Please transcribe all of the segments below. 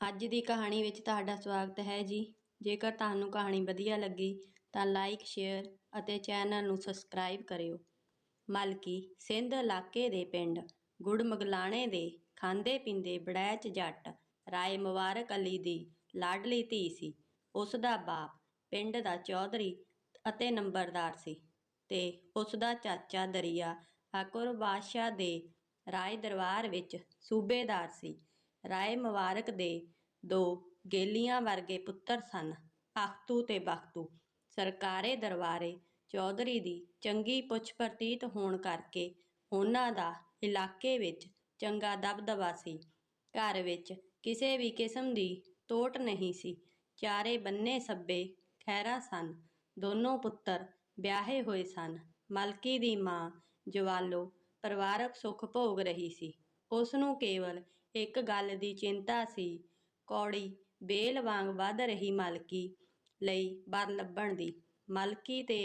ਅੱਜ ਦੀ ਕਹਾਣੀ ਵਿੱਚ ਤੁਹਾਡਾ ਸਵਾਗਤ ਹੈ ਜੀ। ਜੇਕਰ ਤੁਹਾਨੂੰ ਕਹਾਣੀ ਵਧੀਆ ਲੱਗੀ ਤਾਂ ਲਾਈਕ ਸ਼ੇਅਰ ਅਤੇ ਚੈਨਲ ਨੂੰ ਸਬਸਕ੍ਰਾਈਬ ਕਰਿਓ। ਮਲਕੀ ਸਿੰਧ ਇਲਾਕੇ ਦੇ ਪਿੰਡ ਗੁੜ ਮਗਲਾਣੇ ਦੇ ਖਾਂਦੇ ਪੀਂਦੇ ਬੜੈਚ ਜੱਟ ਰਾਏ ਮੁਬਾਰਕ ਅਲੀ ਦੀ ਲਾਡਲੀ ਧੀ ਸੀ। ਉਸ ਦਾ ਬਾਪ ਪਿੰਡ ਦਾ ਚੌਧਰੀ ਅਤੇ ਨੰਬਰਦਾਰ ਸੀ ਤੇ ਉਸ ਦਾ ਚਾਚਾ ਦਰਿਆ ਅਕਬਰ ਬਾਦਸ਼ਾਹ ਦੇ ਰਾਏ ਦਰਬਾਰ ਵਿੱਚ ਸੂਬੇਦਾਰ ਸੀ। ਰਾਏ ਮੁਬਾਰਕ ਦੇ ਦੋ ਗੇਲੀਆਂ ਵਰਗੇ ਪੁੱਤਰ ਸਨ ਅਖਤੂ ਤੇ ਬਖਤੂ। ਸਰਕਾਰੇ ਦਰਬਾਰੇ ਚੌਧਰੀ ਦੀ ਚੰਗੀ ਪੁੱਛ ਪ੍ਰਤੀਤ ਹੋਣ ਕਰਕੇ ਉਹਨਾਂ ਦਾ ਇਲਾਕੇ ਵਿੱਚ ਚੰਗਾ ਦਬਦਬਾ ਸੀ। ਘਰ ਵਿੱਚ ਕਿਸੇ ਵੀ ਕਿਸਮ ਦੀ ਤੋਟ ਨਹੀਂ ਸੀ। ਚਾਰੇ ਬੰਨੇ ਸੱਬੇ ਖੈਰਾ ਸਨ, ਦੋਨੋਂ ਪੁੱਤਰ ਵਿਆਹੇ ਹੋਏ ਸਨ। ਮਲਕੀ ਦੀ ਮਾਂ ਜਵਾਲੋ ਪਰਿਵਾਰਕ ਸੁੱਖ ਭੋਗ ਰਹੀ ਸੀ। ਉਸ ਨੂੰ ਕੇਵਲ ਇੱਕ ਗੱਲ ਦੀ ਚਿੰਤਾ ਸੀ, ਕੌੜੀ ਬੇਲ ਵਾਂਗ ਵੱਧ ਰਹੀ ਮਲਕੀ ਲਈ ਬਰ ਲੱਭਣ ਦੀ। ਮਲਕੀ ਤੇ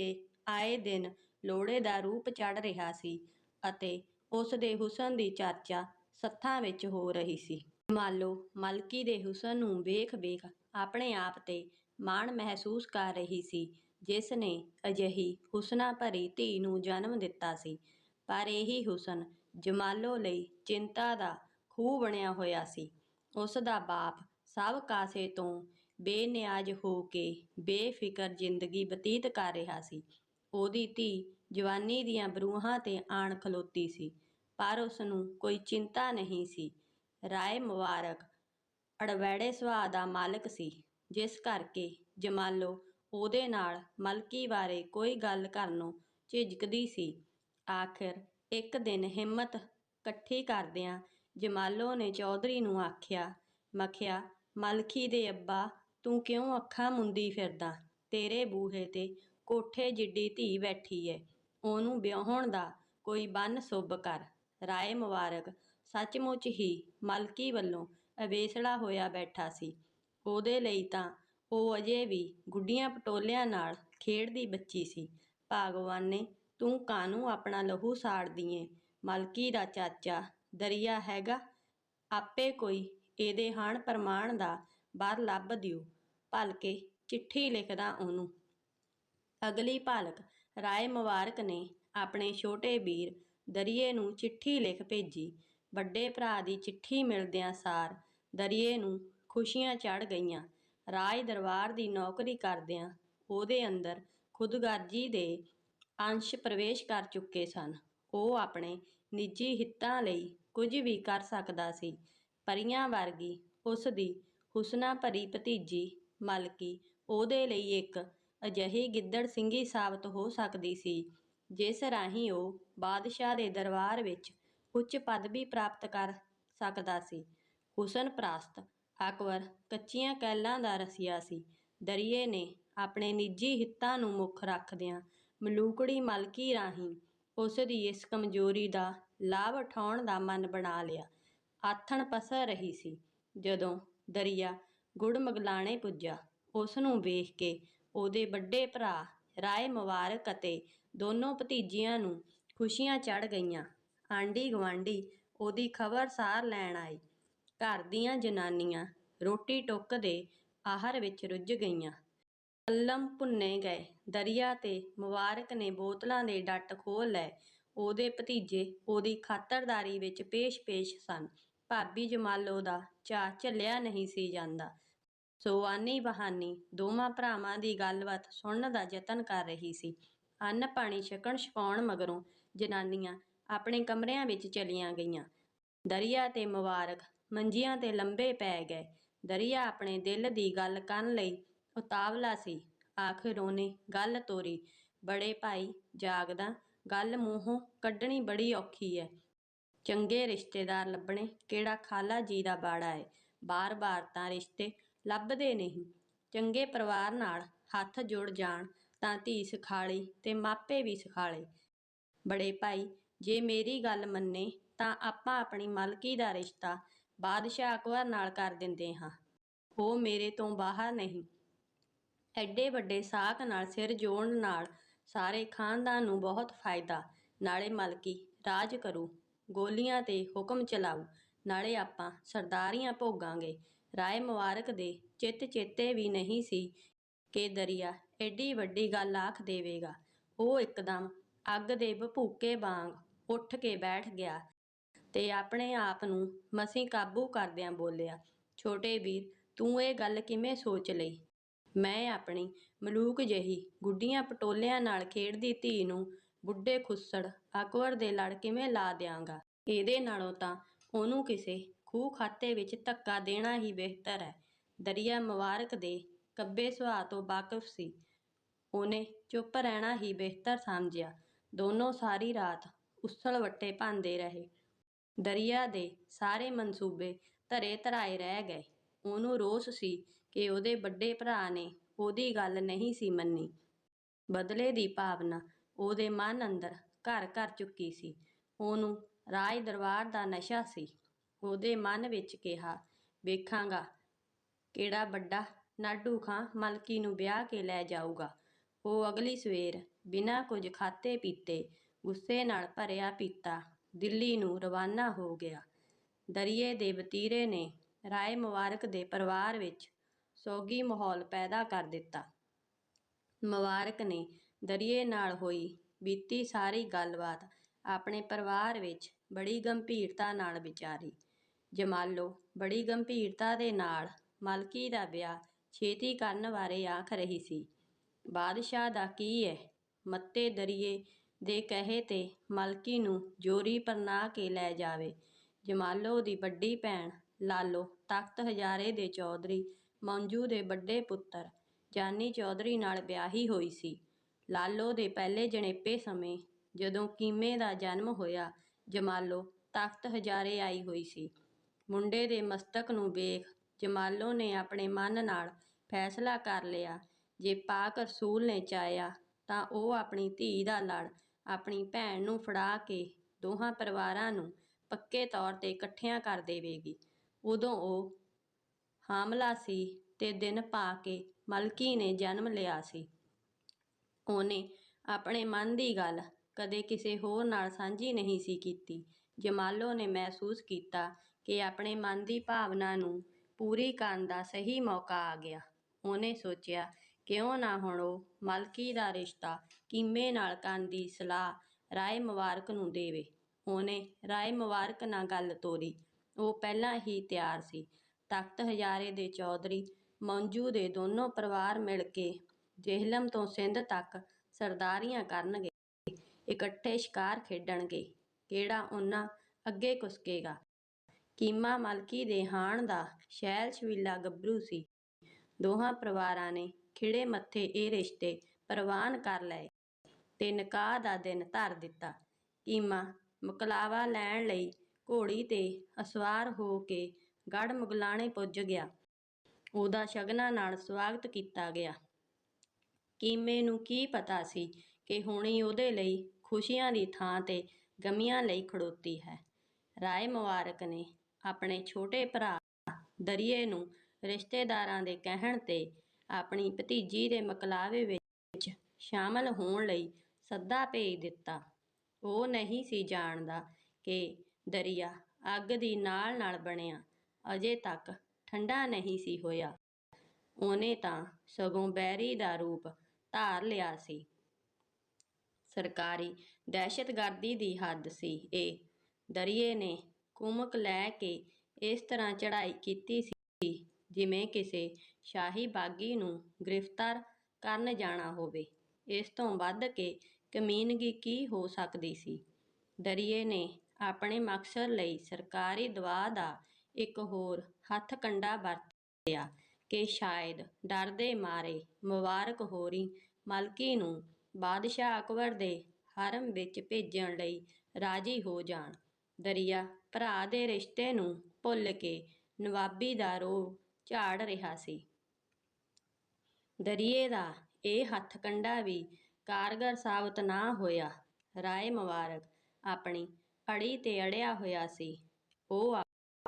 ਆਏ ਦਿਨ ਲੋੜੇ ਦਾ ਰੂਪ ਚੜ ਰਿਹਾ ਸੀ ਅਤੇ ਉਸ ਦੇ ਹੁਸਨ ਦੀ ਚਰਚਾ ਸੱਥਾਂ ਵਿੱਚ ਹੋ ਰਹੀ ਸੀ। ਮਾਲੋ ਮਲਕੀ ਦੇ ਹੁਸਨ ਨੂੰ ਵੇਖ-ਵੇਖ ਆਪਣੇ ਆਪ ਤੇ ਮਾਣ ਮਹਿਸੂਸ ਕਰ ਰਹੀ ਸੀ, ਜਿਸ ਨੇ ਅਜਿਹੀ ਹੁਸਨਾ ਭਰੀ ਧੀ ਨੂੰ ਜਨਮ ਦਿੱਤਾ ਸੀ। ਪਰ ਇਹੀ ਹੁਸਨ ਜਮਾਲੋ ਲਈ ਚਿੰਤਾ ਦਾ ਖੂਹ ਬਣਿਆ ਹੋਇਆ ਸੀ। ਉਸ ਦਾ ਬਾਪ ਸਭ ਕਾਸੇ ਤੋਂ ਬੇਨਿਆਜ਼ ਹੋ ਕੇ ਬੇਫਿਕਰ ਜ਼ਿੰਦਗੀ ਬਤੀਤ ਕਰ ਰਿਹਾ ਸੀ। ਉਹਦੀ ਧੀ ਜਵਾਨੀ ਦੀਆਂ ਬਰੂਹਾਂ ਤੇ ਆਣ ਖਲੋਤੀ ਸੀ, ਪਰ ਉਸ ਨੂੰ ਕੋਈ ਚਿੰਤਾ ਨਹੀਂ ਸੀ। ਰਾਏ ਮੁਬਾਰਕ ਅੜਵੈੜੇ ਸੁਭਾਅ ਦਾ ਮਾਲਕ ਸੀ, ਜਿਸ ਕਰਕੇ ਜਮਾਲੋ ਉਹਦੇ ਨਾਲ ਮਲਕੀ ਬਾਰੇ ਕੋਈ ਗੱਲ ਕਰਨੋਂ ਝਿਜਕਦੀ ਸੀ। ਆਖਿਰ ਇੱਕ ਦਿਨ ਹਿੰਮਤ ਇਕੱਠੀ ਕਰਦਿਆਂ ਜਮਾਲੋ ਨੇ ਚੌਧਰੀ ਨੂੰ ਆਖਿਆ, ਮਖਿਆ ਮਲਕੀ ਦੇ ਅੱਬਾ, ਤੂੰ ਕਿਉਂ ਅੱਖਾਂ ਮੁੰਦੀ ਫਿਰਦਾ? ਤੇਰੇ ਬੂਹੇ ਤੇ ਕੋਠੇ ਜਿੱਡੀ ਧੀ ਬੈਠੀ ਏ, ਉਹਨੂੰ ਵਿਆਹੁਣ ਦਾ ਕੋਈ ਬੰਨ ਸੁੱਭ ਕਰ। ਰਾਏ ਮੁਬਾਰਕ, ਸੱਚਮੁੱਚ ਹੀ ਮਲਕੀ ਵੱਲੋਂ ਅਵੇਸੜਾ ਹੋਇਆ ਬੈਠਾ ਸੀ। ਉਹਦੇ ਲਈ ਤਾਂ ਉਹ ਅਜੇ ਵੀ ਗੁੱਡੀਆਂ ਪਟੋਲਿਆਂ ਨਾਲ ਖੇਡਦੀ ਬੱਚੀ ਸੀ। ਭਾਗਵਾਨ ਨੇ, ਤੂੰ ਕਾਹਨੂੰ ਆਪਣਾ ਲਹੂ ਸਾੜਦੀ ਏਂ? ਮਲਕੀ ਦਾ ਚਾਚਾ ਦਰਿਆ ਹੈਗਾ, ਆਪੇ ਕੋਈ ਇਹਦੇ ਹਾਣ ਪ੍ਰਮਾਣ ਦਾ ਬਾਹਰ ਲੱਭ ਦਿਓ। ਭਲਕੇ ਚਿੱਠੀ ਲਿਖਦਾ ਉਹਨੂੰ। ਅਗਲੀ ਭਾਲਕ ਰਾਏ ਮੁਬਾਰਕ ਨੇ ਆਪਣੇ ਛੋਟੇ ਵੀਰ ਦਰਿਏ ਨੂੰ ਚਿੱਠੀ ਲਿਖ ਭੇਜੀ। ਵੱਡੇ ਭਰਾ ਦੀ ਚਿੱਠੀ ਮਿਲਦਿਆਂ ਸਾਰ ਦਰਿਏ ਨੂੰ ਖੁਸ਼ੀਆਂ ਚੜ੍ਹ ਗਈਆਂ। ਰਾਜ ਦਰਬਾਰ ਦੀ ਨੌਕਰੀ ਕਰਦਿਆਂ ਉਹਦੇ ਅੰਦਰ ਖੁਦਗਰਜੀ ਦੇ ਅੰਸ਼ ਪ੍ਰਵੇਸ਼ ਕਰ ਚੁੱਕੇ ਸਨ। ਉਹ ਆਪਣੇ ਨਿੱਜੀ ਹਿੱਤਾਂ ਲਈ ਕੁਝ ਵੀ ਕਰ ਸਕਦਾ ਸੀ। ਪਰੀਆਂ ਵਰਗੀ ਉਸ ਦੀ ਹੁਸਨਾ ਭਰੀ ਭਤੀਜੀ ਮਲਕੀ ਉਹਦੇ ਲਈ ਇੱਕ ਅਜਿਹੀ ਗਿੱਦੜ ਸਿੰਘੀ ਸਾਬਤ ਹੋ ਸਕਦੀ ਸੀ, ਜਿਸ ਰਾਹੀਂ ਉਹ ਬਾਦਸ਼ਾਹ ਦੇ ਦਰਬਾਰ ਵਿੱਚ ਉੱਚ ਪਦਵੀ ਪ੍ਰਾਪਤ ਕਰ ਸਕਦਾ ਸੀ। ਹੁਸਨ ਪ੍ਰਸਤ ਅਕਬਰ ਕੱਚੀਆਂ ਕੈਲਾਂ ਦਾ ਰਸੀਆ ਸੀ। ਦਰੀਏ ਨੇ ਆਪਣੇ ਨਿੱਜੀ ਹਿੱਤਾਂ ਨੂੰ ਮੁੱਖ ਰੱਖਦਿਆਂ ਮਲੂਕੜੀ ਮਲਕੀ ਰਾਹੀਂ ਉਸ ਦੀ ਇਸ ਕਮਜ਼ੋਰੀ ਦਾ ਲਾਭ ਉਠਾਉਣ ਦਾ ਮਨ ਬਣਾ ਲਿਆ। ਆਥਣ ਪਸਰ ਰਹੀ ਸੀ। ਜਦੋਂ ਦਰਿਆ ਗੁੜਮਗਲਾਣੇ ਪੁੱਜਾ ਉਸ ਨੂੰ ਵੇਖ ਕੇ ਉਹਦੇ ਵੱਡੇ ਭਰਾ ਰਾਏ ਮੁਬਾਰਕ ਅਤੇ ਦੋਨੋਂ ਭਤੀਜੀਆਂ ਨੂੰ ਖੁਸ਼ੀਆਂ ਚੜ੍ਹ ਗਈਆਂ। ਆਂਢੀ ਗੁਆਂਢੀ ਉਹਦੀ ਖਬਰ ਸਾਰ ਲੈਣ ਆਈ ਘਰ ਦੀਆਂ ਜਨਾਨੀਆਂ ਰੋਟੀ ਟੁੱਕ ਦੇ ਆਹਰ ਵਿੱਚ ਰੁੱਝ ਗਈਆਂ। ਕਲਮ ਭੁੰਨੇ ਗਏ। ਦਰਿਆ ਤੇ ਮੁਬਾਰਕ ਨੇ ਬੋਤਲਾਂ ਦੇ ਡੱਟ ਖੋਲ ਲਏ। ਉਹਦੇ ਭਤੀਜੇ ਉਹਦੀ ਖਾਤਰਦਾਰੀ ਵਿੱਚ ਪੇਸ਼-ਪੇਸ਼ ਸਨ। ਭਾਬੀ ਜਮਾਲੋ ਦਾ ਚਾਅ ਝੱਲਿਆ ਨਹੀਂ ਸੀ ਜਾਂਦਾ। ਸੋ ਆਨੀ ਬਹਾਨੀ ਦੋਵਾਂ ਭਰਾਵਾਂ ਦੀ ਗੱਲਬਾਤ ਸੁਣਨ ਦਾ ਯਤਨ ਕਰ ਰਹੀ ਸੀ। ਅੰਨ ਪਾਣੀ ਛਕਣ ਛਕਾਉਣ ਮਗਰੋਂ ਜਨਾਨੀਆਂ ਆਪਣੇ ਕਮਰਿਆਂ ਵਿੱਚ ਚਲੀਆਂ ਗਈਆਂ। ਦਰਿਆ ਤੇ ਮੁਬਾਰਕ ਮੰਜੀਆਂ ਤੇ ਲੰਬੇ ਪੈ ਗਏ। ਦਰਿਆ ਆਪਣੇ ਦਿਲ ਦੀ ਗੱਲ ਕਰਨ ਲਈ ਉਤਾਵਲਾ ਸੀ। ਆਖਿਰ ਉਹਨੇ ਗੱਲ ਤੋਰੀ, ਬੜੇ ਭਾਈ, ਜਾਗਦਾ ਗੱਲ ਮੂੰਹੋਂ ਕੱਢਣੀ ਬੜੀ ਔਖੀ ਐ। ਚੰਗੇ ਰਿਸ਼ਤੇਦਾਰ ਲੱਭਣੇ ਕਿਹੜਾ ਖਾਲਾ ਜੀ ਦਾ ਬਾੜਾ ਏ ਬਾਰ-ਬਾਰ ਤਾਂ ਰਿਸ਼ਤੇ ਲੱਭਦੇ ਨਹੀਂ। ਚੰਗੇ ਪਰਿਵਾਰ ਨਾਲ ਹੱਥ ਜੁੜ ਜਾਣ ਤਾਂ ਧੀ ਸਿਖਾਲੀ ਤੇ ਮਾਪੇ ਵੀ ਸਿਖਾਲੇ ਬੜੇ ਭਾਈ, ਜੇ ਮੇਰੀ ਗੱਲ ਮੰਨੇ ਤਾਂ ਆਪਾਂ ਆਪਣੀ ਮਲਕੀ ਦਾ ਰਿਸ਼ਤਾ ਬਾਦਸ਼ਾਹ ਅਕਬਰ ਨਾਲ ਕਰ ਦਿੰਦੇ ਹਾਂ। ਉਹ ਮੇਰੇ ਤੋਂ ਬਾਹਰ ਨਹੀਂ। ਐਡੇ ਵੱਡੇ ਸਾਕ ਨਾਲ ਸਿਰ ਜੋੜਨ ਨਾਲ ਸਾਰੇ ਖਾਨਦਾਨ ਨੂੰ ਬਹੁਤ ਫਾਇਦਾ। ਨਾਲੇ ਮਲਕੀ ਰਾਜ ਕਰੂ। ਗੋਲੀਆਂ ਤੇ ਹੁਕਮ ਚਲਾਊ ਨਾਲੇ ਆਪਾਂ ਸਰਦਾਰੀਆਂ ਭੋਗਾਂਗੇ। ਰਾਏ ਮੁਬਾਰਕ ਦੇ ਚਿੱਤ ਚੇਤੇ ਵੀ ਨਹੀਂ ਸੀ ਕਿ ਦਰਿਆ ਐਡੀ ਵੱਡੀ ਗੱਲ ਆਖ ਦੇਵੇਗਾ। ਉਹ ਇੱਕਦਮ ਅੱਗ ਦੇ ਭਭੂਕੇ ਵਾਂਗ ਉੱਠ ਕੇ ਬੈਠ ਗਿਆ ਤੇ ਆਪਣੇ ਆਪ ਨੂੰ ਮਸੀਂ ਕਾਬੂ ਕਰਦਿਆਂ ਬੋਲਿਆ, ਛੋਟੇ ਵੀਰ, ਤੂੰ ਇਹ ਗੱਲ ਕਿਵੇਂ ਸੋਚ ਲਈ? ਮੈਂ ਆਪਣੀ ਮਲੂਕ ਜਿਹੀ ਗੁੱਡੀਆਂ ਪਟੋਲਿਆਂ ਨਾਲ ਖੇਡਦੀ ਧੀ ਨੂੰ ਬੁੱਢੇ ਖੁੱਸੜ ਅਕਬਰ ਦੇ ਲੜ ਕਿਵੇਂ ਲਾ ਦਿਆਂਗਾ? ਇਹਦੇ ਨਾਲੋਂ ਤਾਂ ਉਹਨੂੰ ਕਿਸੇ ਖੂਹ ਖਾਤੇ ਵਿੱਚ ਧੱਕਾ ਦੇਣਾ ਹੀ ਬਿਹਤਰ ਹੈ। ਦਰਿਆ ਮੁਬਾਰਕ ਦੇ ਕੱਬੇ ਸੁਭਾਅ ਤੋਂ ਵਾਕਿਫ ਸੀ। ਉਹਨੇ ਚੁੱਪ ਰਹਿਣਾ ਹੀ ਬਿਹਤਰ ਸਮਝਿਆ। ਦੋਨੋਂ ਸਾਰੀ ਰਾਤ ਉਸਲ ਵੱਟੇ ਭਾਂਦੇ ਰਹੇ। ਦਰਿਆ ਦੇ ਸਾਰੇ ਮਨਸੂਬੇ ਧਰੇ ਧਰਾਏ ਰਹਿ ਗਏ। ਉਹਨੂੰ ਰੋਸ ਸੀ ਕਿ ਉਹਦੇ ਵੱਡੇ ਭਰਾ ਨੇ, ਉਹਦੀ ਗੱਲ ਨਹੀਂ ਸੀ ਮੰਨੀ। ਬਦਲੇ ਦੀ ਭਾਵਨਾ ਉਹਦੇ ਮਨ ਅੰਦਰ ਘਰ ਕਰ ਚੁੱਕੀ ਸੀ। ਉਹਨੂੰ ਰਾਜ ਦਰਬਾਰ ਦਾ ਨਸ਼ਾ ਸੀ। ਉਹਦੇ ਮਨ ਵਿੱਚ ਕਿਹਾ, ਵੇਖਾਂਗਾ ਕਿਹੜਾ ਵੱਡਾ ਨਾਡੂ ਖਾਂ ਮਲਕੀ ਨੂੰ ਵਿਆਹ ਕੇ ਲੈ ਜਾਊਗਾ। ਉਹ ਅਗਲੀ ਸਵੇਰ ਬਿਨਾਂ ਕੁਝ ਖਾਤੇ ਪੀਤੇ ਗੁੱਸੇ ਨਾਲ ਭਰਿਆ ਪੀਤਾ ਦਿੱਲੀ ਨੂੰ ਰਵਾਨਾ ਹੋ ਗਿਆ। ਦਰਿਏ ਦੇ ਬਤੀਰੇ ਨੇ ਰਾਏ ਮੁਬਾਰਕ ਦੇ ਪਰਿਵਾਰ ਵਿੱਚ ਸੋਗੀ ਮਾਹੌਲ ਪੈਦਾ ਕਰ ਦਿੱਤਾ। ਮੁਬਾਰਕ ਨੇ ਦਰਿਏ ਨਾਲ ਹੋਈ ਬੀਤੀ ਸਾਰੀ ਗੱਲਬਾਤ ਆਪਣੇ ਪਰਿਵਾਰ ਵਿੱਚ ਬੜੀ ਗੰਭੀਰਤਾ ਨਾਲ ਵਿਚਾਰੀ। ਜਮਾਲੋ, ਬੜੀ ਗੰਭੀਰਤਾ ਦੇ ਨਾਲ ਮਲਕੀ ਦਾ ਵਿਆਹ ਛੇਤੀ ਕਰਨ ਬਾਰੇ ਆਖ ਰਹੀ ਸੀ। ਬਾਦਸ਼ਾਹ ਦਾ ਕੀ ਹੈ ਮੱਤੇ ਦਰਿਏ ਦੇ ਕਹੇ ਤੇ ਮਲਕੀ ਨੂੰ ਜੋਰੀ ਪਰਨਾ ਕੇ ਲੈ ਜਾਵੇ। ਜਮਾਲੋ ਦੀ ਵੱਡੀ ਭੈਣ ਲਾਲੋ ਤਖਤ ਹਜ਼ਾਰੇ ਦੇ ਚੌਧਰੀ ਮੰਜੂ ਦੇ ਵੱਡੇ ਪੁੱਤਰ ਜਾਨੀ ਚੌਧਰੀ ਨਾਲ ਵਿਆਹੀ ਹੋਈ ਸੀ। ਲਾਲੋ ਦੇ ਪਹਿਲੇ ਜਣੇਪੇ ਸਮੇਂ ਜਦੋਂ ਕੀਮੇ ਦਾ ਜਨਮ ਹੋਇਆ, ਜਮਾਲੋ ਤਖਤ ਹਜ਼ਾਰੇ ਆਈ ਹੋਈ ਸੀ। ਮੁੰਡੇ ਦੇ ਮਸਤਕ ਨੂੰ ਵੇਖ ਜਮਾਲੋ ਨੇ ਆਪਣੇ ਮਨ ਨਾਲ ਫੈਸਲਾ ਕਰ ਲਿਆ, ਜੇ ਪਾਕ ਰਸੂਲ ਨੇ ਚਾਹਿਆ ਤਾਂ ਉਹ ਆਪਣੀ ਧੀ ਦਾ ਲੜ ਆਪਣੀ ਭੈਣ ਨੂੰ ਫੜਾ ਕੇ ਦੋਹਾਂ ਪਰਿਵਾਰਾਂ ਨੂੰ ਪੱਕੇ ਤੌਰ ਤੇ ਇਕੱਠਿਆਂ ਕਰ ਦੇਵੇਗੀ। ਉਦੋਂ ਉਹ ਹਾਮਲਾ ਸੀ ਤੇ ਦਿਨ ਪਾ ਕੇ ਮਲਕੀ ਨੇ ਜਨਮ ਲਿਆ ਸੀ। ਉਹਨੇ ਆਪਣੇ ਮਨ ਦੀ ਗੱਲ ਕਦੇ ਕਿਸੇ ਹੋਰ ਨਾਲ ਸਾਂਝੀ ਨਹੀਂ ਸੀ ਕੀਤੀ। ਜਮਾਲੋ ਨੇ ਮਹਿਸੂਸ ਕੀਤਾ ਕਿ ਆਪਣੇ ਮਨ ਦੀ ਭਾਵਨਾ ਨੂੰ ਪੂਰੀ ਕਰਨ ਦਾ ਸਹੀ ਮੌਕਾ ਆ ਗਿਆ। ਉਹਨੇ ਸੋਚਿਆ, ਕਿਉਂ ਨਾ ਹੁਣ ਉਹ ਮਲਕੀ ਦਾ ਰਿਸ਼ਤਾ ਕੀਮੇ ਨਾਲ ਕਰਨ ਦੀ ਸਲਾਹ ਰਾਏ ਮੁਬਾਰਕ ਨੂੰ ਦੇਵੇ। ਉਹਨੇ ਰਾਏ ਮੁਬਾਰਕ ਨਾਲ ਗੱਲ ਤੋਰੀ। ਉਹ ਪਹਿਲਾਂ ਹੀ ਤਿਆਰ ਸੀ। ਤਖਤ ਹਜ਼ਾਰੇ ਦੇ ਚੌਧਰੀ ਮੰਜੂ ਦੇ ਦੋਨੋਂ ਪਰਿਵਾਰ ਮਿਲ ਕੇ ਜੇਹਲਮ ਤੋਂ ਸਿੰਧ ਤੱਕ ਸਰਦਾਰੀਆਂ ਕਰਨਗੇ, ਇਕੱਠੇ ਸ਼ਿਕਾਰ ਖੇਡਣਗੇ। ਕਿਹੜਾ ਉਹਨਾਂ ਅੱਗੇ ਕੁਸਕੇਗਾ ਕੀਮਾ ਮਲਕੀ ਦੇ ਹਾਣ ਦਾ ਸ਼ੈਲ ਸ਼ਵੀਲਾ ਗੱਭਰੂ ਸੀ। ਦੋਹਾਂ ਪਰਿਵਾਰਾਂ ਨੇ ਖਿੜੇ ਮੱਥੇ ਇਹ ਰਿਸ਼ਤੇ ਪ੍ਰਵਾਨ ਕਰ ਲਏ ਤੇ ਨਿਕਾਹ ਦਾ ਦਿਨ ਧਰ ਦਿੱਤਾ। ਕੀਮਾ ਮੁਕਲਾਵਾ ਲੈਣ ਲਈ ਘੋੜੀ ਤੇ ਅਸਵਾਰ ਹੋ ਕੇ ਗੜ ਮੁਗਲਾਣੇ ਪੁੱਜ ਗਿਆ। ਉਹਦਾ ਸ਼ਗਨਾਂ ਨਾਲ ਸਵਾਗਤ ਕੀਤਾ ਗਿਆ। ਕੀਮੇ ਨੂੰ ਕੀ ਪਤਾ ਸੀ ਕਿ ਹੁਣੀ ਉਹਦੇ ਲਈ ਖੁਸ਼ੀਆਂ ਦੀ ਥਾਂ ਤੇ ਗਮੀਆਂ ਲਈ ਖੜੋਤੀ ਹੈ। ਰਾਏ ਮੁਬਾਰਕ ਨੇ ਆਪਣੇ ਛੋਟੇ ਭਰਾ ਦਰਿਏ ਨੂੰ ਰਿਸ਼ਤੇਦਾਰਾਂ ਦੇ ਕਹਿਣ ਤੇ ਆਪਣੀ ਭਤੀਜੀ ਦੇ ਮਕਲਾਵੇ ਵਿੱਚ ਸ਼ਾਮਲ ਹੋਣ ਲਈ ਸੱਦਾ ਭੇਜ ਦਿੱਤਾ। ਉਹ ਨਹੀਂ ਸੀ ਜਾਣਦਾ ਕਿ ਦਰਿਆ ਅੱਗ ਦੀ ਨਾਲ ਨਾਲ ਬਣਿਆ। ਅਜੇ ਤੱਕ ਠੰਡਾ ਨਹੀਂ ਸੀ ਹੋਇਆ। ਉਹਨੇ ਤਾਂ ਸਗੋਂ ਬੈਰੀ ਦਾ ਰੂਪ ਧਾਰ ਲਿਆ ਸੀ। ਸਰਕਾਰੀ ਦਹਿਸ਼ਤਗਰਦੀ ਦੀ ਹੱਦ ਸੀ ਇਹ। ਦਰਿਏ ਨੇ ਕੁਮਕ ਲੈ ਕੇ ਇਸ ਤਰ੍ਹਾਂ ਚੜ੍ਹਾਈ ਕੀਤੀ ਸੀ, ਜਿਵੇਂ ਕਿਸੇ ਸ਼ਾਹੀ ਬਾਗੀ ਨੂੰ ਗ੍ਰਿਫਤਾਰ ਕਰਨ ਜਾਣਾ ਹੋਵੇ। ਇਸ ਤੋਂ ਵੱਧ ਕੇ ਕਮੀਨਗੀ ਕੀ ਹੋ ਸਕਦੀ ਸੀ? ਦਰਿਏ ਨੇ ਆਪਣੇ ਮਕਸਦ ਲਈ ਸਰਕਾਰੀ ਦਵਾ ਦਾ ਇੱਕ ਹੋਰ ਹੱਥ ਕੰਡਾ ਵਰਤਿਆ ਕਿ ਸ਼ਾਇਦ ਡਰ ਦੇ ਮਾਰੇ ਮੁਬਾਰਕ ਹੋਰੀ ਮਲਕੀ ਨੂੰ ਬਾਦਸ਼ਾਹ ਅਕਬਰ ਦੇ ਹਰਮ ਵਿੱਚ ਭੇਜਣ ਲਈ ਰਾਜੀ ਹੋ ਜਾਣ। ਦਰਿਆ ਭਰਾ ਦੇ ਰਿਸ਼ਤੇ ਨੂੰ ਭੁੱਲ ਕੇ ਨਵਾਬੀ ਦਾ ਰੋਹ ਝਾੜ ਰਿਹਾ ਸੀ। ਦਰਿਏ ਦਾ ਇਹ ਹੱਥ ਕੰਡਾ ਵੀ ਕਾਰਗਰ ਸਾਬਤ ਨਾ ਹੋਇਆ। ਰਾਏ ਮੁਬਾਰਕ ਆਪਣੀ ਅੜੀ ਤੇ ਅੜਿਆ ਹੋਇਆ ਸੀ। ਉਹ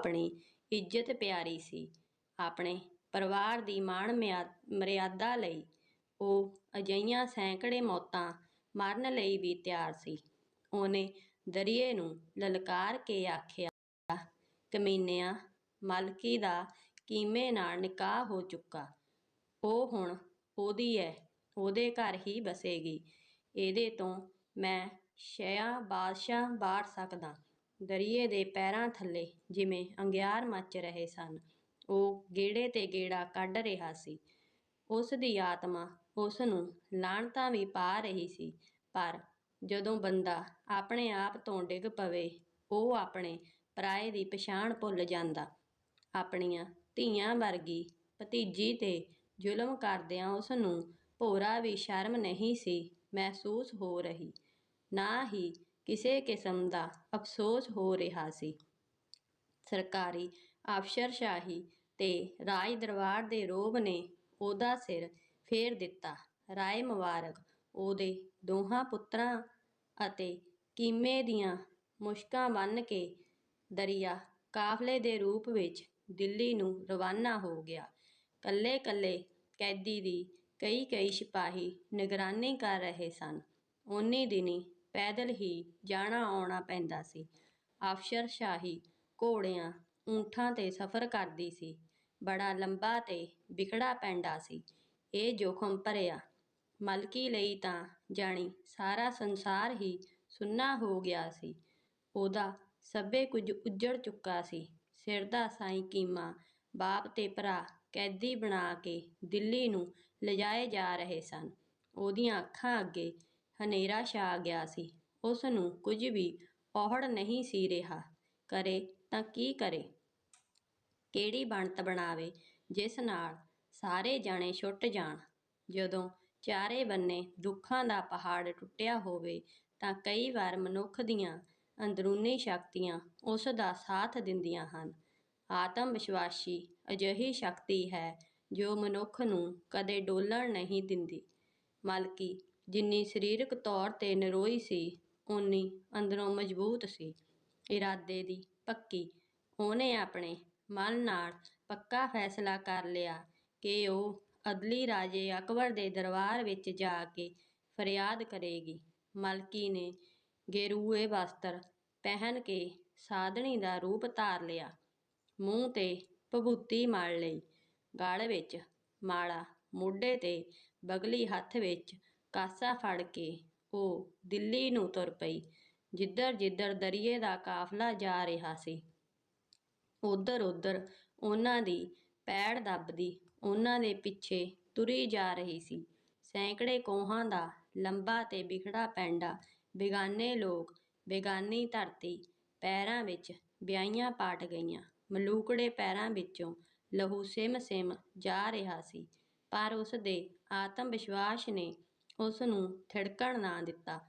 ਆਪਣੀ ਇੱਜ਼ਤ ਪਿਆਰੀ ਸੀ। ਆਪਣੇ ਪਰਿਵਾਰ ਦੀ ਮਾਣ ਮਿਆ- ਮਰਿਆਦਾ ਲਈ ਉਹ ਅਜਿਹੀਆਂ ਸੈਂਕੜੇ ਮੌਤਾਂ ਮਰਨ ਲਈ ਵੀ ਤਿਆਰ ਸੀ। ਉਹਨੇ ਦਰਿਏ ਨੂੰ ਲਲਕਾਰ ਕੇ ਆਖਿਆ, ਕਮੀਨਿਆਂ, ਮਲਕੀ ਦਾ ਕੀਮੇ ਨਾਲ ਨਿਕਾਹ ਹੋ ਚੁੱਕਾ। ਉਹ ਹੁਣ ਉਹਦੀ ਹੈ ਉਹਦੇ ਘਰ ਹੀ ਬਸੇਗੀ। ਇਹਦੇ ਤੋਂ ਮੈਂ ਛਿਆਂ ਬਾਦਸ਼ਾਹ ਵਾੜ ਸਕਦਾ। ਦਰੀਏ ਦੇ ਪੈਰਾਂ ਥੱਲੇ ਜਿਵੇਂ ਅੰਗਿਆਰ ਮੱਚ ਰਹੇ ਸਨ, ਉਹ ਗੇੜੇ ਤੇ ਗੇੜਾ ਕੱਢ ਰਿਹਾ ਸੀ। ਉਸ ਦੀ ਆਤਮਾ ਉਸ ਨੂੰ ਲਾਹਣਤਾਂ ਵੀ ਪਾ ਰਹੀ ਸੀ, ਪਰ ਜਦੋਂ ਬੰਦਾ ਆਪਣੇ ਆਪ ਤੋਂ ਡਿੱਗ ਪਵੇ, ਉਹ ਆਪਣੇ ਪਰਾਏ ਦੀ ਪਛਾਣ ਭੁੱਲ ਜਾਂਦਾ। ਆਪਣੀਆਂ ਧੀਆਂ ਵਰਗੀ ਭਤੀਜੀ ਤੇ ਜ਼ੁਲਮ ਕਰਦਿਆਂ ਉਸ ਨੂੰ ਭੋਰਾ ਵੀ ਸ਼ਰਮ ਨਹੀਂ ਸੀ ਮਹਿਸੂਸ ਹੋ ਰਹੀ, ਨਾ ਹੀ ਕਿਸੇ ਕਿਸਮ ਦਾ ਅਫਸੋਸ ਹੋ ਰਿਹਾ ਸੀ। ਸਰਕਾਰੀ ਅਫਸਰਸ਼ਾਹੀ ਤੇ ਰਾਜ ਦਰਬਾਰ ਦੇ ਰੋਬ ਨੇ ਉਹਦਾ ਸਿਰ ਫੇਰ ਦਿੱਤਾ। ਰਾਏ ਮੁਬਾਰਕ। ਉਹਦੇ ਦੋਹਾਂ ਪੁੱਤਰਾਂ ਅਤੇ ਕੀਮੇ ਦੀਆਂ ਮੁਸ਼ਕਾਂ ਬੰਨ੍ਹ ਕੇ ਦਰਿਆ ਕਾਫ਼ਲੇ ਦੇ ਰੂਪ ਵਿੱਚ ਦਿੱਲੀ ਨੂੰ ਰਵਾਨਾ ਹੋ ਗਿਆ। ਕੱਲੇ ਕੱਲੇ ਕੈਦੀ ਦੀ ਕਈ ਕਈ ਸਿਪਾਹੀ ਨਿਗਰਾਨੀ ਕਰ ਰਹੇ ਸਨ। ਉਨੀ ਦਿਨੀ ਪੈਦਲ ਹੀ ਜਾਣਾ ਆਉਣਾ ਪੈਂਦਾ ਸੀ। ਅਫਸਰਸ਼ਾਹੀ ਘੋੜਿਆਂ, ਊਠਾਂ ਤੇ ਸਫ਼ਰ ਕਰਦੀ ਸੀ। ਬੜਾ ਲੰਬਾ ਤੇ ਵਿਖੜਾ ਪੈਂਡਾ ਸੀ। ਇਹ ਜੋਖਮ ਭਰਿਆ। ਮਲਕੀ ਲਈ ਤਾਂ ਜਾਣੀ ਸਾਰਾ ਸੰਸਾਰ ਹੀ ਸੁੰਨਾ ਹੋ ਗਿਆ ਸੀ। ਉਹਦਾ ਸਭੇ ਕੁਝ ਉੱਜੜ ਚੁੱਕਾ ਸੀ। ਸਿਰ ਦਾ ਸਾਈਂ ਕੀਮਾ ਬਾਪ ਤੇ ਭਰਾ ਕੈਦੀ ਬਣਾ ਕੇ ਦਿੱਲੀ ਨੂੰ ਲਿਜਾਏ ਜਾ ਰਹੇ ਸਨ। ਉਹਦੀਆਂ ਅੱਖਾਂ ਅੱਗੇ ਹਨੇਰਾ ਛਾ ਗਿਆ ਸੀ। ਉਸ ਨੂੰ ਕੁਝ ਵੀ ਔਹੜ ਨਹੀਂ ਸੀ ਰਿਹਾ। ਕਰੇ ਤਾਂ ਕੀ ਕਰੇ? ਕਿਹੜੀ ਬਣਤ ਬਣਾਵੇ ਜਿਸ ਨਾਲ ਸਾਰੇ ਜਾਣੇ ਛੁੱਟ ਜਾਣ? ਜਦੋਂ ਚਾਰੇ ਬੰਨੇ ਦੁੱਖਾਂ ਦਾ ਪਹਾੜ ਟੁੱਟਿਆ ਹੋਵੇ ਤਾਂ ਕਈ ਵਾਰ ਮਨੁੱਖ ਦੀਆਂ ਅੰਦਰੂਨੀ ਸ਼ਕਤੀਆਂ ਉਸ ਦਾ ਸਾਥ ਦਿੰਦੀਆਂ ਹਨ। ਆਤਮ ਵਿਸ਼ਵਾਸੀ ਅਜਿਹੀ ਸ਼ਕਤੀ ਹੈ ਜੋ ਮਨੁੱਖ ਨੂੰ ਕਦੇ ਡੋਲਣ ਨਹੀਂ ਦਿੰਦੀ ਮਲਕੀ ਜਿੰਨੀ ਸਰੀਰਕ ਤੌਰ ਤੇ ਨਰੋਈ ਸੀ, ਓਨੀ ਅੰਦਰੋਂ ਮਜ਼ਬੂਤ ਸੀ। ਇਰਾਦੇ ਦੀ ਪੱਕੀ। ਉਹਨੇ ਆਪਣੇ ਮਨ ਨਾਲ ਪੱਕਾ ਫੈਸਲਾ ਕਰ ਲਿਆ ਕਿ ਉਹ ਅਦਲੀ ਰਾਜੇ ਅਕਬਰ ਦੇ ਦਰਬਾਰ ਵਿੱਚ ਜਾ ਕੇ ਫਰਿਆਦ ਕਰੇਗੀ। ਮਲਕੀ ਨੇ ਗੇਰੂਏ ਵਸਤਰ ਪਹਿਨ ਕੇ ਸਾਧਣੀ ਦਾ ਰੂਪ ਧਾਰ ਲਿਆ। ਮੂੰਹ ਤੇ ਭਭੂਤੀ ਮਲ ਲਈ। ਗਲ ਵਿੱਚ ਮਾਲਾ, ਮੋਢੇ ਤੇ ਬਗਲੀ ਹੱਥ ਵਿੱਚ ਕਾਸਾ ਫੜ ਕੇ ਉਹ ਦਿੱਲੀ ਨੂੰ ਤੁਰ ਪਈ। ਜਿੱਧਰ ਜਿੱਧਰ ਦਰੀਏ ਦਾ ਕਾਫ਼ਲਾ ਜਾ ਰਿਹਾ ਸੀ ਉਧਰ ਉਧਰ ਉਹਨਾਂ ਦੀ ਪੈੜ ਦੱਬਦੀ ਉਹਨਾਂ ਦੇ ਪਿੱਛੇ ਤੁਰੀ ਜਾ ਰਹੀ ਸੀ। ਸੈਂਕੜੇ ਕੋਹਾਂ ਦਾ ਲੰਬਾ ਤੇ ਵਿਖੜਾ ਪੈਂਡਾ ਬੇਗਾਨੇ ਲੋਕ ਬੇਗਾਨੀ ਧਰਤੀ ਪੈਰਾਂ ਵਿੱਚ ਵਿਆਹੀਆਂ ਪਾਟ ਗਈਆਂ। ਮਲੂਕੜੇ ਪੈਰਾਂ ਵਿੱਚੋਂ ਲਹੂ ਸਿਮ ਸਿਮ ਜਾ ਰਿਹਾ ਸੀ। ਪਰ ਉਸ ਦੇ ਆਤਮ ਵਿਸ਼ਵਾਸ ਨੇ ਉਸ ਨੂੰ ਥਿੜਕਣ ਨਾ ਦਿੱਤਾ।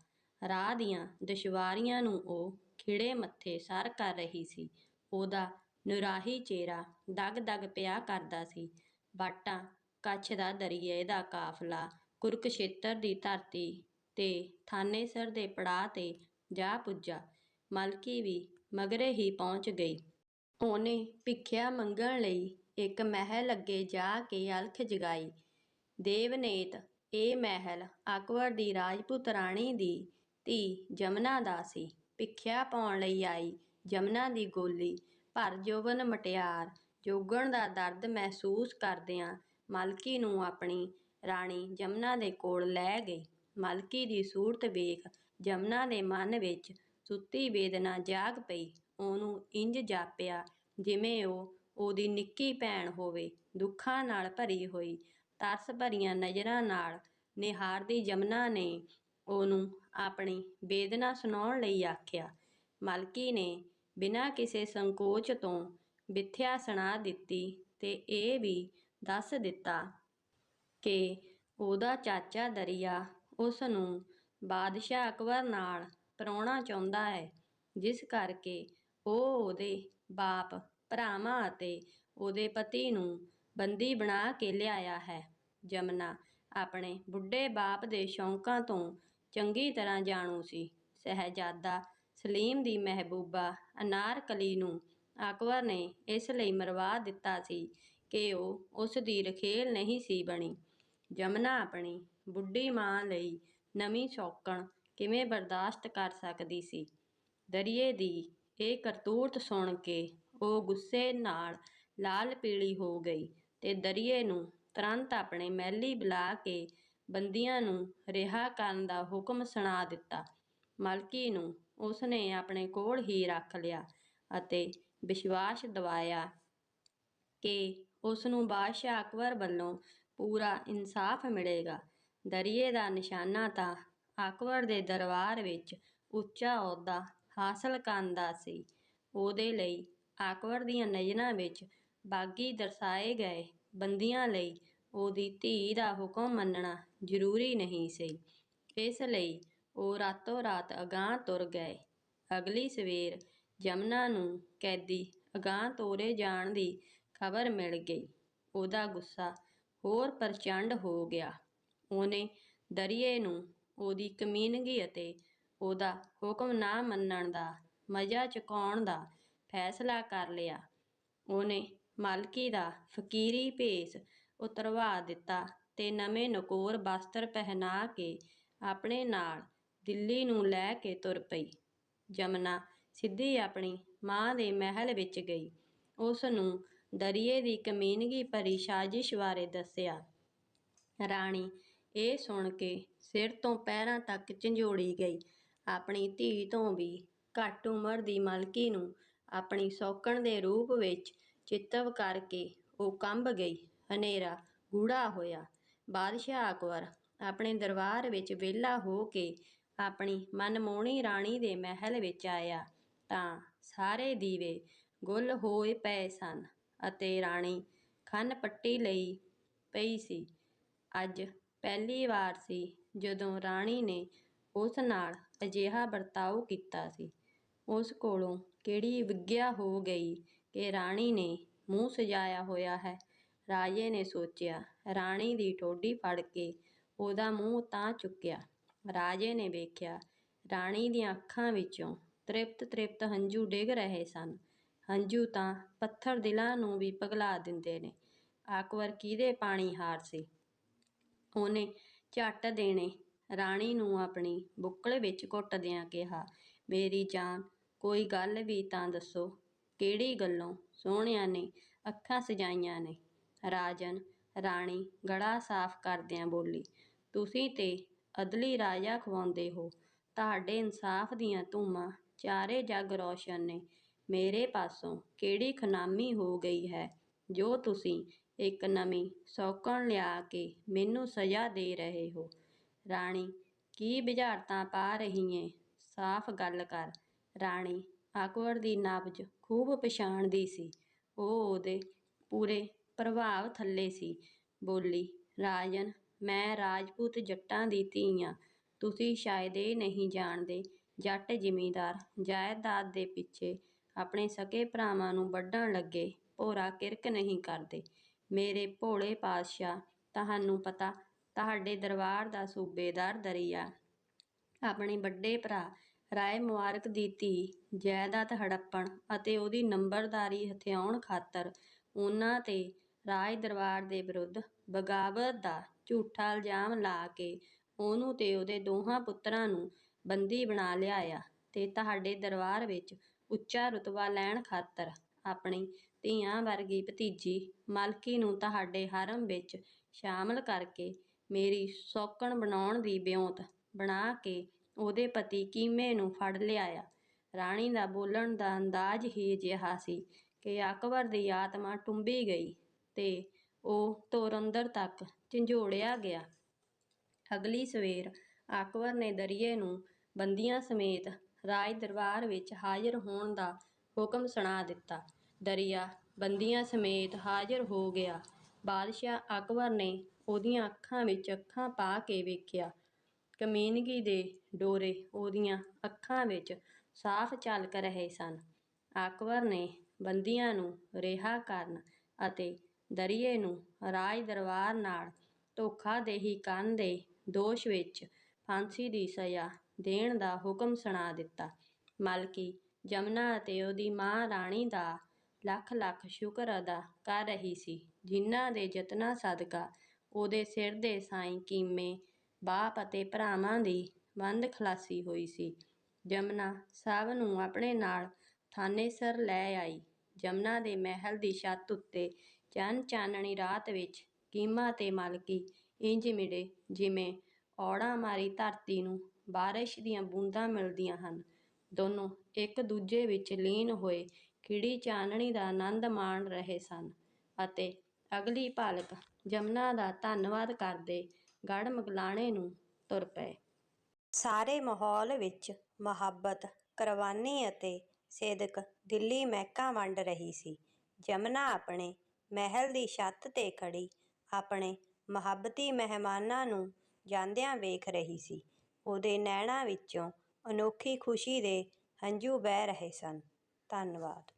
ਰਾਹ ਦੀਆਂ ਦੁਸ਼ਵਾਰੀਆਂ ਨੂੰ ਉਹ ਖਿੜੇ ਮੱਥੇ ਸਰ ਕਰ ਰਹੀ ਸੀ। ਉਹਦਾ ਨੁਰਾਹੀ ਚਿਹਰਾ ਦਗ ਦਗ ਪਿਆ ਕਰਦਾ ਸੀ। ਬਾਟਾ ਕੱਛ ਦਾ ਦਰਿਏ ਦਾ ਕਾਫ਼ਲਾ ਕੁਰਕਸ਼ੇਤਰ ਦੀ ਧਰਤੀ ਤੇ ਥਾਨੇਸਰ ਦੇ ਪੜਾਅ ਤੇ ਜਾ ਪੁੱਜਾ। ਮਲਕੀ ਵੀ ਮਗਰੇ ਹੀ ਪਹੁੰਚ ਗਈ। ਉਹਨੇ ਭਿੱਖਿਆ ਮੰਗਣ ਲਈ ਇੱਕ ਮਹਿਲ ਅੱਗੇ ਜਾ ਕੇ ਅਲਖ ਜਗਾਈ। ਦੇਵਨੇਤ ਇਹ ਮਹਿਲ ਅਕਬਰ ਦੀ ਰਾਜਪੂਤ ਰਾਣੀ ਦੀ ਧੀ ਜਮਨਾ ਦਾ ਸੀ। ਭਿੱਖਿਆ ਪਾਉਣ ਲਈ ਆਈ ਜਮਨਾ ਦੀ ਗੋਲੀ। ਭਰ ਜੋਵਨ ਮਟਿਆਰ ਜੋਗਣ ਦਾ ਦਰਦ ਮਹਿਸੂਸ ਕਰਦਿਆਂ ਮਲਕੀ ਨੂੰ ਆਪਣੀ ਰਾਣੀ ਜਮਨਾ ਦੇ ਕੋਲ ਲੈ ਗਈ। ਮਲਕੀ ਦੀ ਸੂਰਤ ਵੇਖ ਜਮਨਾ ਦੇ ਮਨ ਵਿੱਚ ਸੁੱਤੀ ਵੇਦਨਾ ਜਾਗ ਪਈ। ਉਹਨੂੰ ਇੰਜ ਜਾਪਿਆ ਜਿਵੇਂ ਉਹ ਉਹਦੀ ਨਿੱਕੀ ਭੈਣ ਹੋਵੇ, ਦੁੱਖਾਂ ਨਾਲ ਭਰੀ ਹੋਈ। ਤਰਸ ਭਰੀਆਂ ਨਜ਼ਰਾਂ ਨਾਲ ਨਿਹਾਰਦੀ ਜਮਨਾ ਨੇ ਉਹਨੂੰ ਆਪਣੀ ਵੇਦਨਾ ਸੁਣਾਉਣ ਲਈ ਆਖਿਆ। ਮਲਕੀ ਨੇ ਬਿਨਾਂ ਕਿਸੇ ਸੰਕੋਚ ਤੋਂ ਵਿਥਿਆ ਸੁਣਾ ਦਿੱਤੀ ਤੇ ਇਹ ਵੀ ਦੱਸ ਦਿੱਤਾ ਕਿ ਉਹਦਾ ਚਾਚਾ ਦਰੀਆ ਉਸ ਨੂੰ ਬਾਦਸ਼ਾਹ ਅਕਬਰ ਨਾਲ ਪਰਾਉਣਾ ਚਾਹੁੰਦਾ ਹੈ, ਜਿਸ ਕਰਕੇ ਉਹ ਉਹਦੇ ਬਾਪ, ਭਰਾਵਾਂ ਅਤੇ ਉਹਦੇ ਪਤੀ ਨੂੰ ਬੰਦੀ ਬਣਾ ਕੇ ਲਿਆਇਆ ਹੈ। ਜਮਨਾ ਆਪਣੇ ਬੁੱਢੇ ਬਾਪ ਦੇ ਸ਼ੌਂਕਾਂ ਤੋਂ ਚੰਗੀ ਤਰ੍ਹਾਂ ਜਾਣੂ ਸੀ। ਸਹਿਜ਼ਾਦਾ ਸਲੀਮ ਦੀ ਮਹਿਬੂਬਾ ਅਨਾਰਕਲੀ ਨੂੰ ਅਕਬਰ ਨੇ ਇਸ ਲਈ ਮਰਵਾ ਦਿੱਤਾ ਸੀ ਕਿ ਉਹ ਉਸ ਦੀ ਰਖੇਲ ਨਹੀਂ ਸੀ ਬਣੀ। ਜਮਨਾ ਆਪਣੀ ਬੁੱਢੀ ਮਾਂ ਲਈ ਨਵੀਂ ਸ਼ੌਕਣ ਕਿਵੇਂ ਬਰਦਾਸ਼ਤ ਕਰ ਸਕਦੀ ਸੀ? ਦਰਿਏ ਦੀ ਇਹ ਕਰਤੂਤ ਸੁਣ ਕੇ ਉਹ ਗੁੱਸੇ ਨਾਲ ਲਾਲ ਪੀਲੀ ਹੋ ਗਈ। ਤੇ ਦਰੀਏ ਨੂੰ ਤੁਰੰਤ ਆਪਣੇ ਮਹਿਲੀਂ ਬੁਲਾ ਕੇ ਬੰਦੀਆਂ ਨੂੰ ਰਿਹਾ ਕਰਨ ਦਾ ਹੁਕਮ ਸੁਣਾ ਦਿੱਤਾ। ਮਲਕੀ ਨੂੰ ਉਸਨੇ ਆਪਣੇ ਕੋਲ ਹੀ ਰੱਖ ਲਿਆ ਅਤੇ ਵਿਸ਼ਵਾਸ ਦਿਵਾਇਆ ਕਿ ਉਸਨੂੰ ਬਾਦਸ਼ਾਹ ਅਕਬਰ ਵੱਲੋਂ ਪੂਰਾ ਇਨਸਾਫ ਮਿਲੇਗਾ। ਦਰਿਏ ਦਾ ਨਿਸ਼ਾਨਾ ਤਾਂ ਅਕਬਰ ਦੇ ਦਰਬਾਰ ਵਿੱਚ ਉੱਚਾ ਅਹੁਦਾ ਹਾਸਲ ਕਰਨ ਦਾ ਸੀ। ਉਹਦੇ ਲਈ ਅਕਬਰ ਦੀਆਂ ਨਜ਼ਰਾਂ ਵਿੱਚ ਬਾਗੀ ਦਰਸਾਏ ਗਏ ਬੰਦੀਆਂ ਲਈ ਉਹਦੀ ਧੀ ਦਾ ਹੁਕਮ ਮੰਨਣਾ ਜ਼ਰੂਰੀ ਨਹੀਂ ਸੀ। ਇਸ ਲਈ ਉਹ ਰਾਤੋਂ ਰਾਤ ਅਗਾਂਹ ਤੁਰ ਗਏ। ਅਗਲੀ ਸਵੇਰ ਜਮਨਾ ਨੂੰ ਕੈਦੀ ਅਗਾਂਹ ਤੋਰੇ ਜਾਣ ਦੀ ਖਬਰ ਮਿਲ ਗਈ। ਉਹਦਾ ਗੁੱਸਾ ਹੋਰ ਪ੍ਰਚੰਡ ਹੋ ਗਿਆ। ਉਹਨੇ ਦਰਿਏ ਨੂੰ ਉਹਦੀ ਕਮੀਨਗੀ ਅਤੇ ਉਹਦਾ ਹੁਕਮ ਨਾ ਮੰਨਣ ਦਾ ਮਜ਼ਾ ਚੁਕਾਉਣ ਦਾ ਫੈਸਲਾ ਕਰ ਲਿਆ। ਉਹਨੇ ਮਾਲਕੀ ਦਾ ਫਕੀਰੀ ਭੇਸ ਉਤਰਵਾ ਦਿੱਤਾ ਤੇ ਨਵੇਂ ਨਕੋਰ ਬਸਤਰ ਪਹਿਨਾ ਕੇ ਆਪਣੇ ਨਾਲ ਦਿੱਲੀ ਨੂੰ ਲੈ ਕੇ ਤੁਰ ਪਈ। ਜਮਨਾ ਸਿੱਧੀ ਆਪਣੀ ਮਾਂ ਦੇ ਮਹਿਲ ਵਿੱਚ ਗਈ। ਉਸ ਨੂੰ ਦਰਿਏ ਦੀ ਕਮੀਨਗੀ ਭਰੀ ਸਾਜ਼ਿਸ਼ ਬਾਰੇ ਦੱਸਿਆ। ਰਾਣੀ, ਇਹ ਸੁਣ ਕੇ ਸਿਰ ਤੋਂ ਪੈਰਾਂ ਤੱਕ ਝੰਜੋੜੀ ਗਈ। ਆਪਣੀ ਧੀ ਤੋਂ ਵੀ ਘੱਟ ਉਮਰ ਦੀ ਮਲਕੀ ਨੂੰ ਆਪਣੀ ਸੌਕਣ ਦੇ ਰੂਪ ਵਿੱਚ ਚਿੱਤਵ ਕਰਕੇ ਉਹ ਕੰਬ ਗਈ, ਹਨੇਰਾ ਗੂੜਾ ਹੋਇਆ। ਬਾਦਸ਼ਾਹ ਅਕਬਰ ਆਪਣੇ ਦਰਬਾਰ ਵਿੱਚ ਵਿਹਲਾ ਹੋ ਕੇ ਆਪਣੀ ਮਨਮੋਹਣੀ ਰਾਣੀ ਦੇ ਮਹਿਲ ਵਿੱਚ ਆਇਆ ਤਾਂ ਸਾਰੇ ਦੀਵੇ ਗੁੱਲ ਹੋਏ ਪਏ ਸਨ ਅਤੇ ਰਾਣੀ ਖੰਨ ਪੱਟੀ ਲਈ ਪਈ ਸੀ। ਅੱਜ ਪਹਿਲੀ ਵਾਰ ਸੀ ਜਦੋਂ ਰਾਣੀ ਨੇ ਉਸ ਨਾਲ ਅਜਿਹਾ ਵਰਤਾਓ ਕੀਤਾ ਸੀ। ਉਸ ਕੋਲੋਂ ਕਿਹੜੀ ਵਿਗਿਆ ਹੋ ਗਈ? ਕਿ ਰਾਣੀ ਨੇ ਮੂੰਹ ਸਜਾਇਆ ਹੋਇਆ ਹੈ। ਰਾਜੇ ਨੇ ਸੋਚਿਆ, ਰਾਣੀ ਦੀ ਠੋਡੀ ਫੜ ਕੇ ਉਹਦਾ ਮੂੰਹ ਤਾਂ ਚੁੱਕਿਆ। ਰਾਜੇ ਨੇ ਵੇਖਿਆ, ਰਾਣੀ ਦੀਆਂ ਅੱਖਾਂ ਵਿੱਚੋਂ ਤ੍ਰਿਪਤ ਤ੍ਰਿਪਤ ਹੰਝੂ ਡਿੱਗ ਰਹੇ ਸਨ। ਹੰਝੂ ਤਾਂ ਪੱਥਰ ਦਿਲਾਂ ਨੂੰ ਵੀ ਪਿਘਲਾ ਦਿੰਦੇ ਨੇ। ਅਕਬਰ ਕਿਹਦੇ ਪਾਣੀ ਹਾਰ ਸੀ? ਉਹਨੇ ਝੱਟ ਦੇਣੇ। ਰਾਣੀ ਨੂੰ ਆਪਣੀ ਬੁੱਕਲ ਵਿੱਚ ਘੁੱਟਦਿਆਂ ਕਿਹਾ, ਮੇਰੀ ਜਾਨ, ਕੋਈ ਗੱਲ ਵੀ ਤਾਂ ਦੱਸੋ। ਕਿਹੜੀ ਗੱਲੋਂ ਸੋਹਣਿਆਂ ਨੇ ਅੱਖਾਂ ਸਜਾਈਆਂ ਨੇ? ਰਾਜਨ, ਰਾਣੀ ਗੜਾ ਸਾਫ਼ ਕਰਦਿਆਂ ਬੋਲੀ, ਤੁਸੀਂ ਤੇ ਅਦਲੀ ਰਾਜਾ ਖਵਾਉਂਦੇ ਹੋ। ਤੁਹਾਡੇ ਇਨਸਾਫ ਦੀਆਂ ਧੂਮਾਂ ਚਾਰੇ ਜੱਗ ਰੌਸ਼ਨ ਨੇ। ਮੇਰੇ ਪਾਸੋਂ ਕਿਹੜੀ ਖਨਾਮੀ ਹੋ ਗਈ ਹੈ? ਜੋ ਤੁਸੀਂ ਇੱਕ ਨਵੀਂ ਸੌਕਣ ਲਿਆ ਕੇ ਮੈਨੂੰ ਸਜ਼ਾ ਦੇ ਰਹੇ ਹੋ। ਰਾਣੀ, ਕੀ ਬੁਝਾਰਤਾਂ ਪਾ ਰਹੀ ਏ ਸਾਫ਼ ਗੱਲ ਕਰ। ਰਾਣੀ ਅਕਬਰ ਦੀ ਨਬਜ਼ ਖੂਬ ਪਛਾਣਦੀ ਸੀ। ਉਹ ਉਹਦੇ ਪੂਰੇ ਪ੍ਰਭਾਵ ਥੱਲੇ ਸੀ। ਬੋਲੀ, ਰਾਜਨ, ਮੈਂ ਰਾਜਪੂਤ ਜੱਟਾਂ ਦੀ ਧੀ ਆਂ। ਤੁਸੀਂ ਸ਼ਾਇਦ ਇਹ ਨਹੀਂ ਜਾਣਦੇ। ਜੱਟ ਜ਼ਿਮੀਂਦਾਰ, ਜਾਇਦਾਦ ਦੇ ਪਿੱਛੇ ਆਪਣੇ ਸਕੇ ਭਰਾਵਾਂ ਨੂੰ ਵੱਢਣ ਲੱਗੇ, ਭੋਰਾ ਕਿਰਕ ਨਹੀਂ ਕਰਦੇ। ਮੇਰੇ ਭੋਲੇ ਪਾਤਸ਼ਾਹ, ਤੁਹਾਨੂੰ ਪਤਾ, ਤੁਹਾਡੇ ਦਰਬਾਰ ਦਾ ਸੂਬੇਦਾਰ ਦਰੀਆ। ਆਪਣੇ ਵੱਡੇ ਭਰਾ ਰਾਏ ਮੁਬਾਰਕ ਦੀ ਧੀ ਜਾਇਦਾਦ ਹੜੱਪਣ ਅਤੇ ਉਹਦੀ ਨੰਬਰਦਾਰੀ ਹਥਿਆਉਣ ਖਾਤਰ ਉਹਨਾਂ ਤੇ ਰਾਜ ਦਰਬਾਰ ਦੇ ਵਿਰੁੱਧ ਬਗਾਵਤ ਦਾ ਝੂਠਾ ਇਲਜ਼ਾਮ ਲਾ ਕੇ ਉਹਨੂੰ ਤੇ ਉਹਦੇ ਦੋਹਾਂ ਪੁੱਤਰਾਂ ਨੂੰ ਬੰਦੀ ਬਣਾ ਲਿਆਇਆ ਤੇ ਤੁਹਾਡੇ ਦਰਬਾਰ ਵਿੱਚ ਉੱਚਾ ਰੁਤਬਾ ਲੈਣ ਖਾਤਰ ਆਪਣੀ ਧੀਆਂ ਵਰਗੀ ਭਤੀਜੀ ਮਲਕੀ ਨੂੰ ਤੁਹਾਡੇ ਹਰਮ ਵਿੱਚ ਸ਼ਾਮਲ ਕਰਕੇ ਮੇਰੀ ਸੌਕਣ ਬਣਾਉਣ ਦੀ ਵਿਉਂਤ ਬਣਾ ਕੇ ਉਹਦੇ ਪਤੀ ਕੀਮੇ ਨੂੰ ਫੜ ਲਿਆਇਆ। ਰਾਣੀ ਦਾ ਬੋਲਣ ਦਾ ਅੰਦਾਜ਼ ਹੀ ਅਜਿਹਾ ਸੀ ਕਿ ਅਕਬਰ ਦੀ ਆਤਮਾ ਟੁੰਬੀ ਗਈ ਤੇ ਉਹ ਧੁਰ ਤੱਕ ਝੰਜੋੜਿਆ ਗਿਆ। ਅਗਲੀ ਸਵੇਰ ਅਕਬਰ ਨੇ ਦਰਿਏ ਨੂੰ ਬੰਦੀਆਂ ਸਮੇਤ ਰਾਜ ਦਰਬਾਰ ਵਿੱਚ ਹਾਜ਼ਰ ਹੋਣ ਦਾ ਹੁਕਮ ਸੁਣਾ ਦਿੱਤਾ। ਦਰਿਆ ਬੰਦੀਆਂ ਸਮੇਤ ਹਾਜ਼ਰ ਹੋ ਗਿਆ। ਬਾਦਸ਼ਾਹ ਅਕਬਰ ਨੇ ਉਹਦੀਆਂ ਅੱਖਾਂ ਵਿੱਚ ਅੱਖਾਂ ਪਾ ਕੇ ਵੇਖਿਆ। ਕਮੀਨਗੀ ਦੇ ਡੋਰੇ ਉਹਦੀਆਂ ਅੱਖਾਂ ਵਿੱਚ ਸਾਫ਼ ਝਲਕ ਰਹੇ ਸਨ। ਅਕਬਰ ਨੇ ਬੰਦੀਆਂ ਨੂੰ ਰਿਹਾ ਕਰਨ ਅਤੇ ਦਰਿਏ ਨੂੰ ਰਾਜ ਦਰਬਾਰ ਨਾਲ ਧੋਖਾਦੇਹੀ ਕਰਨ ਦੇ ਦੋਸ਼ ਵਿੱਚ ਫਾਂਸੀ ਦੀ ਸਜ਼ਾ ਦੇਣ ਦਾ ਹੁਕਮ ਸੁਣਾ ਦਿੱਤਾ। ਮਲਕੀ ਜਮਨਾ ਅਤੇ ਉਹਦੀ ਮਾਂ ਰਾਣੀ ਦਾ ਲੱਖ ਲੱਖ ਸ਼ੁਕਰ ਅਦਾ ਕਰ ਰਹੀ ਸੀ, ਜਿਨ੍ਹਾਂ ਦੇ ਯਤਨਾਂ ਸਦਕਾ ਉਹਦੇ ਸਿਰ ਦੇ ਸਾਈਂ ਕੀਮੇ ਬਾਪ ਅਤੇ ਭਰਾਵਾਂ ਦੀ ਬੰਦ ਖਲਾਸੀ ਹੋਈ ਸੀ। ਜਮਨਾ ਸਭ ਨੂੰ ਆਪਣੇ ਨਾਲ ਥਾਨੇਸਰ ਲੈ ਆਈ। ਜਮਨਾ ਦੇ ਮਹਿਲ ਦੀ ਛੱਤ ਉੱਤੇ ਚੰਨ ਚਾਨਣੀ ਰਾਤ ਵਿੱਚ ਕੀਮਾ ਤੇ ਮਲਕੀ ਇੰਜ ਮਿਲੇ ਜਿਵੇਂ ਔੜਾ ਮਾਰੀ ਧਰਤੀ ਨੂੰ ਬਾਰਿਸ਼ ਦੀਆਂ ਬੂੰਦਾਂ ਮਿਲਦੀਆਂ ਹਨ। ਦੋਨੋਂ ਇੱਕ ਦੂਜੇ ਵਿੱਚ ਲੀਨ ਹੋਏ ਖਿੜੀ ਚਾਨਣੀ ਦਾ ਆਨੰਦ ਮਾਣ ਰਹੇ ਸਨ ਅਤੇ ਅਗਲੀ ਭਾਲਕ ਜਮਨਾ ਦਾ ਧੰਨਵਾਦ ਕਰਦੇ ਗੜ ਮਗਲਾਣੇ ਨੂੰ ਤੁਰ ਪਏ। ਸਾਰੇ ਮਾਹੌਲ ਵਿੱਚ ਮੁਹੱਬਤ, ਕੁਰਬਾਨੀ ਅਤੇ ਸਿਦਕ ਦਿੱਲੀ ਮਹਿਕਾਂ ਵੰਡ ਰਹੀ ਸੀ। ਜਮਨਾ ਆਪਣੇ ਮਹਿਲ ਦੀ ਛੱਤ ਤੇ ਖੜ੍ਹੀ, ਆਪਣੇ ਮੁਹੱਬਤੀ ਮਹਿਮਾਨਾਂ ਨੂੰ ਜਾਂਦਿਆਂ ਵੇਖ ਰਹੀ ਸੀ। ਉਹਦੇ ਨੈਣਾਂ ਵਿੱਚੋਂ ਅਨੋਖੀ ਖੁਸ਼ੀ ਦੇ ਹੰਝੂ ਵਹਿ ਰਹੇ ਸਨ। ਧੰਨਵਾਦ।